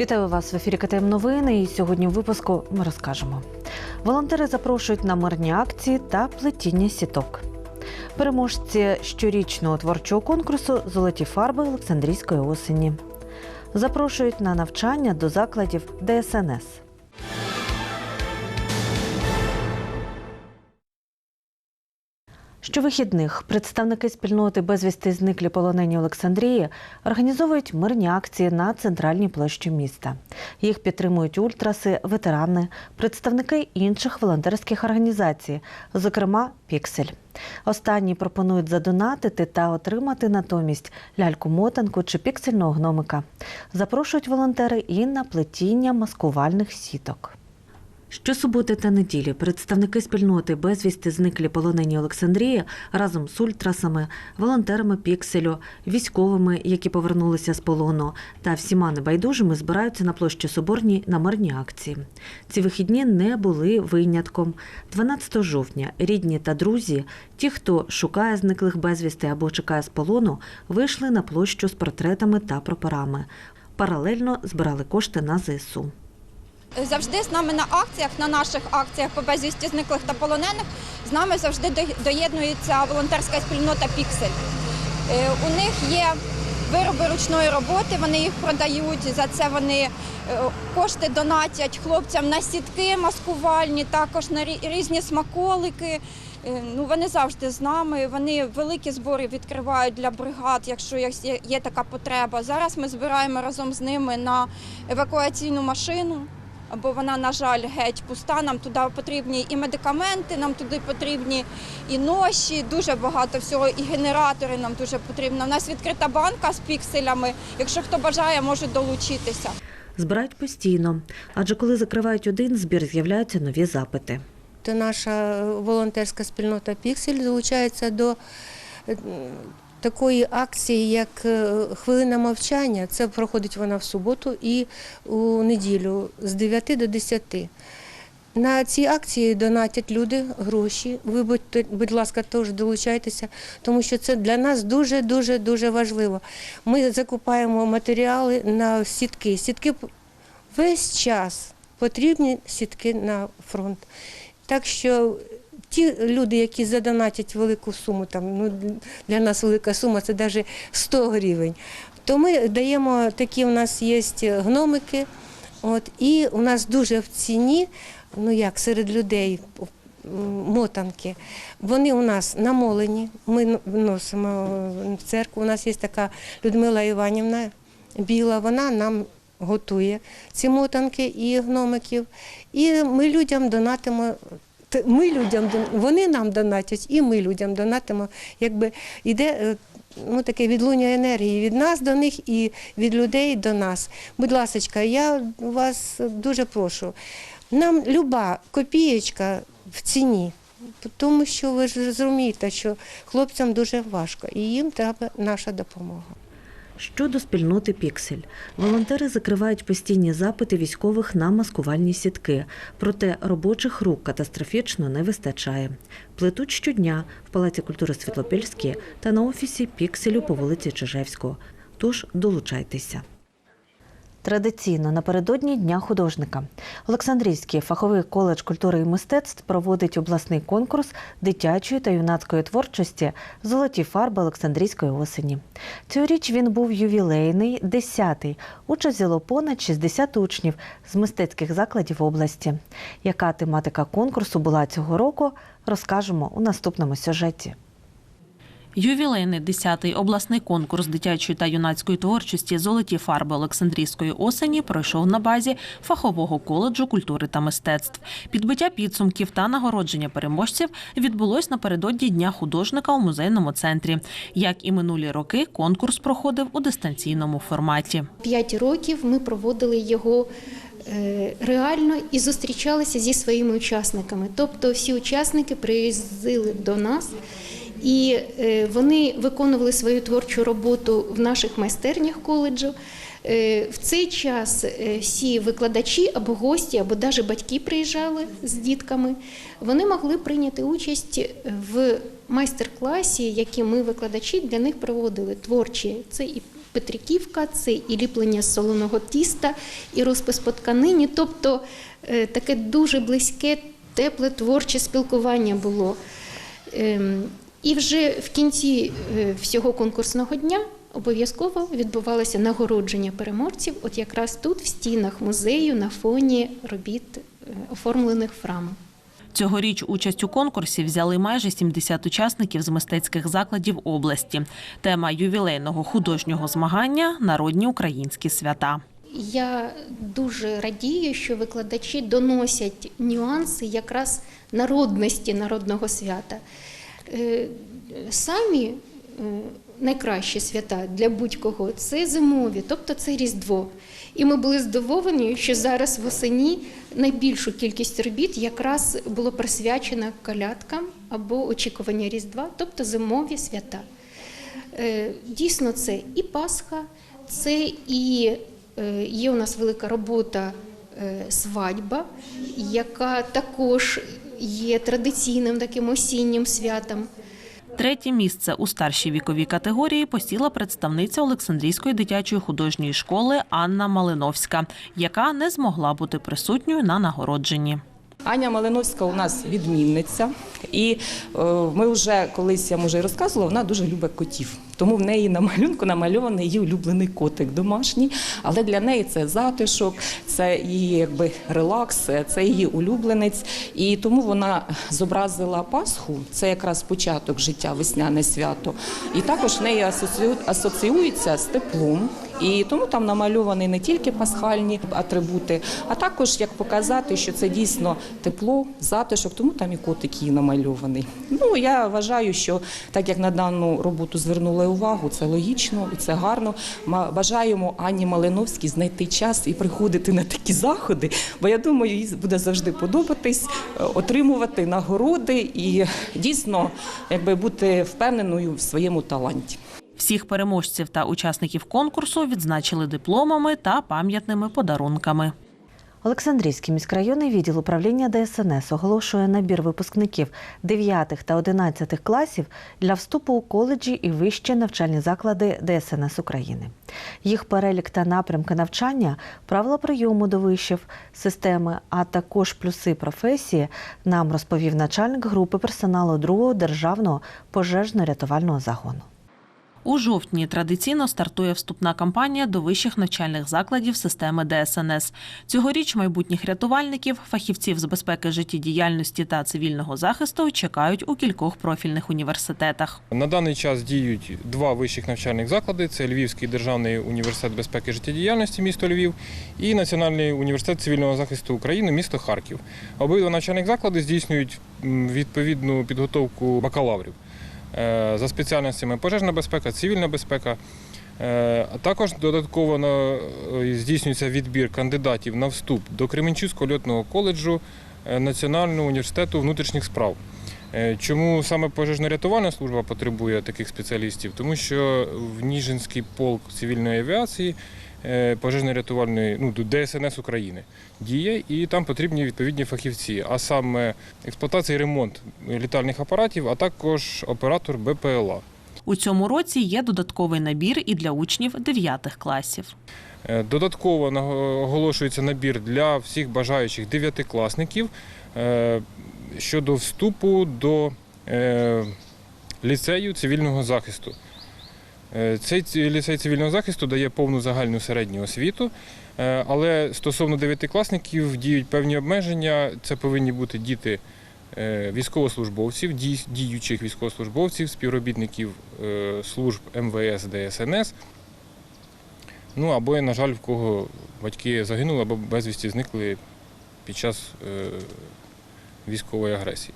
Вітаю вас в ефірі КТМ Новини. І сьогодні в випуску ми розкажемо. Волонтери запрошують на мирні акції та плетіння сіток. Переможці щорічного творчого конкурсу Золоті фарби Олександрійської осені. Запрошують на навчання до закладів ДСНС. Щовихідних представники спільноти безвісти зниклі полонені Олександрії організовують мирні акції на центральній площі міста. Їх підтримують ультраси, ветерани, представники інших волонтерських організацій, зокрема Піксель. Останні пропонують задонатити та отримати натомість ляльку-мотанку чи піксельного гномика. Запрошують волонтери і на плетіння маскувальних сіток. Щосуботи та неділі представники спільноти безвісти зниклі полонені Олександрії разом з ультрасами, волонтерами Пікселю, військовими, які повернулися з полону, та всіма небайдужими збираються на площі Соборній на мирні акції. Ці вихідні не були винятком. 12 жовтня рідні та друзі, ті, хто шукає зниклих безвісти або чекає з полону, вийшли на площу з портретами та прапорами. Паралельно збирали кошти на ЗСУ. Завжди з нами на акціях, на наших акціях по безвісті зниклих та полонених, з нами завжди доєднується волонтерська спільнота Піксель. Е, У них є вироби ручної роботи, вони їх продають. За це вони е, кошти донатять хлопцям на сітки маскувальні, також на різні смаколики. Е, Ну, вони завжди з нами. Вони великі збори відкривають для бригад, якщо є- є така потреба. Зараз ми збираємо разом з ними на евакуаційну машину бо вона, на жаль, геть пуста. Нам туди потрібні і медикаменти, нам туди потрібні і ноші, дуже багато всього, і генератори нам дуже потрібно. У нас відкрита банка з пікселями. Якщо хто бажає, може долучитися. Збирають постійно, адже коли закривають один збір, з'являються нові запити. Наша волонтерська спільнота Піксель долучається до такої акції, як е, хвилина мовчання. Це проходить вона в суботу і у неділю з 9 до 10. На ці акції донатять люди гроші. Ви будьте, будь ласка, теж долучайтеся, тому що це для нас дуже дуже дуже важливо. Ми закупаємо матеріали на сітки. Сітки весь час потрібні сітки на фронт. Так що ті люди, які задонатять велику суму, там ну для нас велика сума це навіть 100 гривень. То ми даємо такі, у нас є гномики. От, і у нас дуже в ціні, ну як серед людей, мотанки. Вони у нас намолені. Ми носимо в церкву. У нас є така Людмила Іванівна біла, вона нам готує ці мотанки і гномиків. І ми людям донатимо. Ми людям вони нам донатять, і ми людям донатимо. Якби йде е, ну, таке відлуння енергії від нас до них і від людей до нас. Будь ласка, я вас дуже прошу. Нам люба копієчка в ціні, тому що ви ж розумієте, що хлопцям дуже важко, і їм треба наша допомога. Щодо спільноти Піксель, волонтери закривають постійні запити військових на маскувальні сітки, проте робочих рук катастрофічно не вистачає. Плетуть щодня в Палаці культури Світлопільській та на офісі Пікселю по вулиці Чижевського. Тож долучайтеся. Традиційно напередодні Дня художника Олександрійський фаховий коледж культури і мистецтв проводить обласний конкурс дитячої та юнацької творчості Золоті фарби Олександрійської осені. Цьогоріч він був ювілейний, 10-й. Участь взяло понад 60 учнів з мистецьких закладів області. Яка тематика конкурсу була цього року, розкажемо у наступному сюжеті. Ювілейний 10-й обласний конкурс дитячої та юнацької творчості Золоті фарби Олександрійської осені пройшов на базі фахового коледжу культури та мистецтв. Підбиття підсумків та нагородження переможців відбулось напередодні Дня художника у музейному центрі. Як і минулі роки, конкурс проходив у дистанційному форматі. П'ять років ми проводили його е, реально і зустрічалися зі своїми учасниками. Тобто всі учасники приїздили до нас. І е, вони виконували свою творчу роботу в наших майстернях коледжу. Е, В цей час е, всі викладачі або гості, або навіть батьки приїжджали з дітками. Вони могли прийняти участь в майстер-класі, які ми викладачі для них проводили творчі. Це і Петриківка, це і ліплення солоного тіста, і розпис по тканині. Тобто таке дуже близьке, тепле творче спілкування було. І вже в кінці е, всього конкурсного дня обов'язково відбувалося нагородження переможців, от якраз тут, в стінах музею, на фоні робіт, е, оформлених в рамах. Цьогоріч участь у конкурсі взяли майже 70 учасників з мистецьких закладів області. Тема ювілейного художнього змагання народні українські свята. Я дуже радію, що викладачі доносять нюанси якраз народності народного свята. Е, Самі е, найкращі свята для будь-кого це зимові, тобто це Різдво. І ми були здивовані, що зараз восені найбільшу кількість робіт якраз було присвячено колядкам або очікування Різдва, тобто зимові свята. Е, Дійсно, це і Пасха, це і є у нас велика робота свадьба, яка також є традиційним таким осіннім святом. Третє місце у старшій віковій категорії посіла представниця Олександрійської дитячої художньої школи Анна Малиновська, яка не змогла бути присутньою на нагородженні. Аня Малиновська у нас відмінниця, і е, ми вже колись я може і розказувала, вона дуже любить котів. Тому в неї на малюнку намальований її улюблений котик домашній, але для неї це затишок, це її якби релакс, це її улюбленець. І тому вона зобразила Пасху, це якраз початок життя, весняне свято. І також в неї асоціюється з теплом. І тому там намальовані не тільки пасхальні атрибути, а також як показати, що це дійсно тепло, затишок, тому там і котик її намальований. Ну я вважаю, що так як на дану роботу звернули увагу, це логічно і це гарно. Ма- Бажаємо Анні Малиновській знайти час і приходити на такі заходи, бо я думаю, їй буде завжди подобатись, е, отримувати нагороди і дійсно якби бути впевненою в своєму таланті. Всіх переможців та учасників конкурсу відзначили дипломами та пам'ятними подарунками. Олександрійський міськрайонний відділ управління ДСНС оголошує набір випускників 9 та 11 класів для вступу у коледжі і вищі навчальні заклади ДСНС України. Їх перелік та напрямки навчання, правила прийому до вишів, системи, а також плюси професії нам розповів начальник групи персоналу 2-го державного пожежно-рятувального загону. У жовтні традиційно стартує вступна кампанія до вищих навчальних закладів системи ДСНС. Цьогоріч майбутніх рятувальників, фахівців з безпеки життєдіяльності та цивільного захисту чекають у кількох профільних університетах. На даний час діють два вищих навчальних заклади: це Львівський державний університет безпеки життєдіяльності місто Львів і Національний університет цивільного захисту України місто Харків. Обидва навчальних заклади здійснюють відповідну підготовку бакалаврів за спеціальностями пожежна безпека, цивільна безпека. Е, також додатково е, здійснюється відбір кандидатів на вступ до Кременчуцького льотного коледжу е, Національного університету внутрішніх справ. Е, Чому саме пожежно-рятувальна служба потребує таких спеціалістів? Тому що в Ніжинський полк цивільної авіації е, пожежно-рятувальної ну, ДСНС України діє, і там потрібні відповідні фахівці, а саме експлуатація і ремонт літальних апаратів, а також оператор БПЛА. У цьому році є додатковий набір і для учнів 9 класів. Е, Додатково оголошується набір для всіх бажаючих дев'ятикласників е, щодо вступу до е, ліцею цивільного захисту. Е, Цей ліцей цивільного захисту дає повну загальну середню освіту, е, але стосовно дев'ятикласників діють певні обмеження. Це повинні бути діти е, військовослужбовців, діючих військовослужбовців, співробітників служб МВС, ДСНС. Ну або, на жаль, в кого батьки загинули або безвісті зникли під час військової агресії.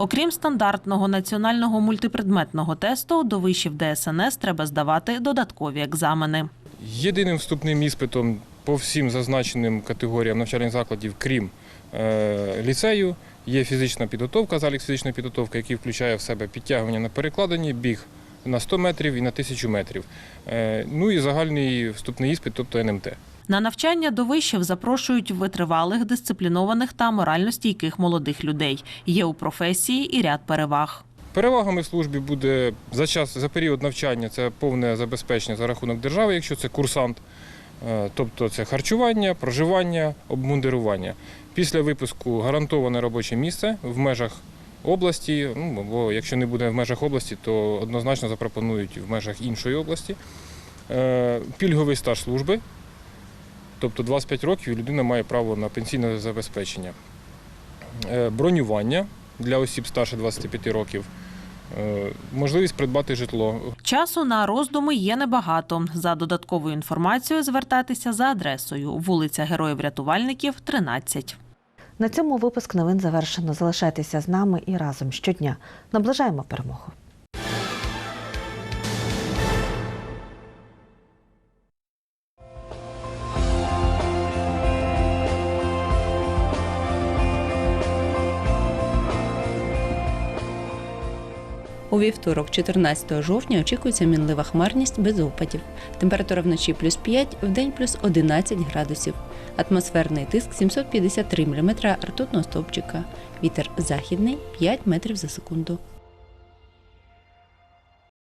Окрім стандартного національного мультипредметного тесту, до вишів ДСНС треба здавати додаткові екзамени. Єдиним вступним іспитом по всім зазначеним категоріям навчальних закладів, крім е, ліцею, є фізична підготовка, залік фізичної підготовки, який включає в себе підтягування на перекладині, біг на 100 метрів і на 1000 метрів. Е, ну і загальний вступний іспит, тобто НМТ. На навчання до вишів запрошують витривалих, дисциплінованих та морально стійких молодих людей. Є у професії і ряд переваг. Перевагами службі буде за час за період навчання це повне забезпечення за рахунок держави, якщо це курсант, Е, тобто це харчування, проживання, обмундирування. Після випуску гарантоване робоче місце в межах області. Ну або якщо не буде в межах області, то однозначно запропонують в межах іншої області. Е, Пільговий стаж служби, тобто 25 років людина має право на пенсійне забезпечення. Е, Бронювання для осіб старше 25 років. Е, Можливість придбати житло. Часу на роздуми є небагато. За додатковою інформацією звертатися за адресою вулиця Героїв-Рятувальників, 13. На цьому випуск новин завершено. Залишайтеся з нами і разом щодня. Наближаємо перемогу. У вівторок, 14 жовтня, очікується мінлива хмарність без опадів. Температура вночі плюс 5, вдень плюс 11 градусів. Атмосферний тиск 753 мм ртутного стовпчика. Вітер західний 5 метрів за секунду.